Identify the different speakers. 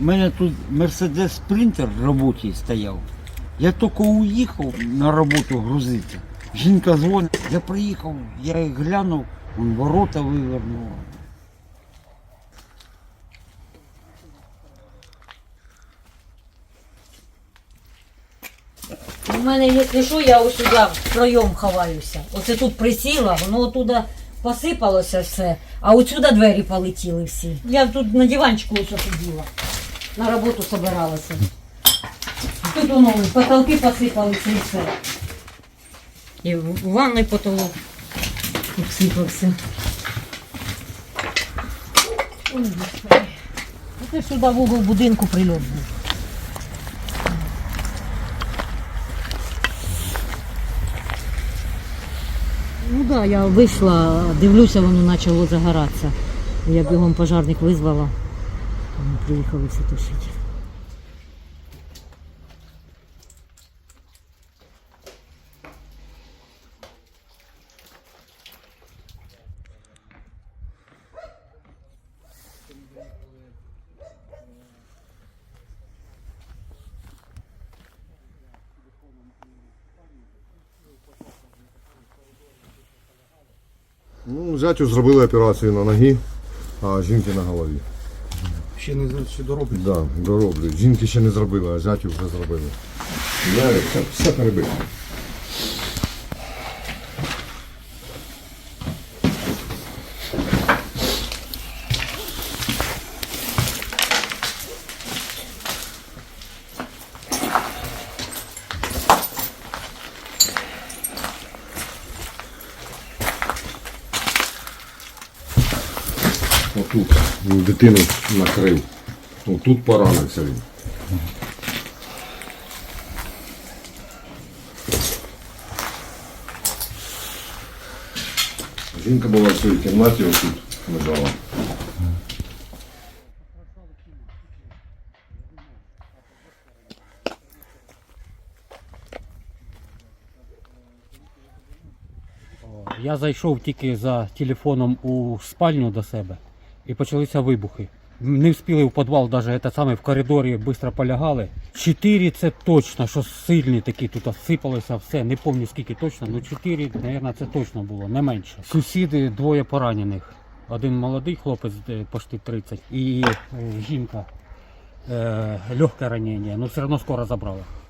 Speaker 1: У мене тут Мерседес Спринтер роботі стояв. Я тільки уїхав на роботу грузити. Жінка дзвонить, я приїхав, я їх глянув, вон ворота вивернула.
Speaker 2: У мене, якщо що, я ось сюди в пройом ховаюся. Оце тут присіла, воно оттуда посипалося все, а отсюди двері полетіли всі. Я тут на диванчику ось сиділа. На роботу собиралася. Тут воно потолки посипалися і все. І в в ванной потолок обсипався. Оце сюди в угол будинку прильот був. Ну так, да, я вийшла, дивлюся, воно почало загоратися. Я бігом пожарник визвала. Вони приїхали все тушити.
Speaker 3: Ну, зятю зробили операцію на ногі, а жінки на голові.
Speaker 4: Ще не ще дороблять.
Speaker 3: Да, дороблять. Жінки ще не зробили, а зятю вже зробили. Я все, все Отут він дитину накрив. Отут поранився він. Жінка була в своїй кімнаті, отут лежала.
Speaker 5: Я зайшов тільки за телефоном у спальню до себе і почалися вибухи. Не встигли в підвал, навіть саме в коридорі швидко полягали. Чотири це точно, що сильні такі тут сипалося все. Не пам'ятаю скільки точно, але чотири, мабуть, це точно було, не менше. Сусіди двоє поранених. Один молодий хлопець, почти 30, і е, жінка. Е, легке ранення, ну все одно скоро забрала.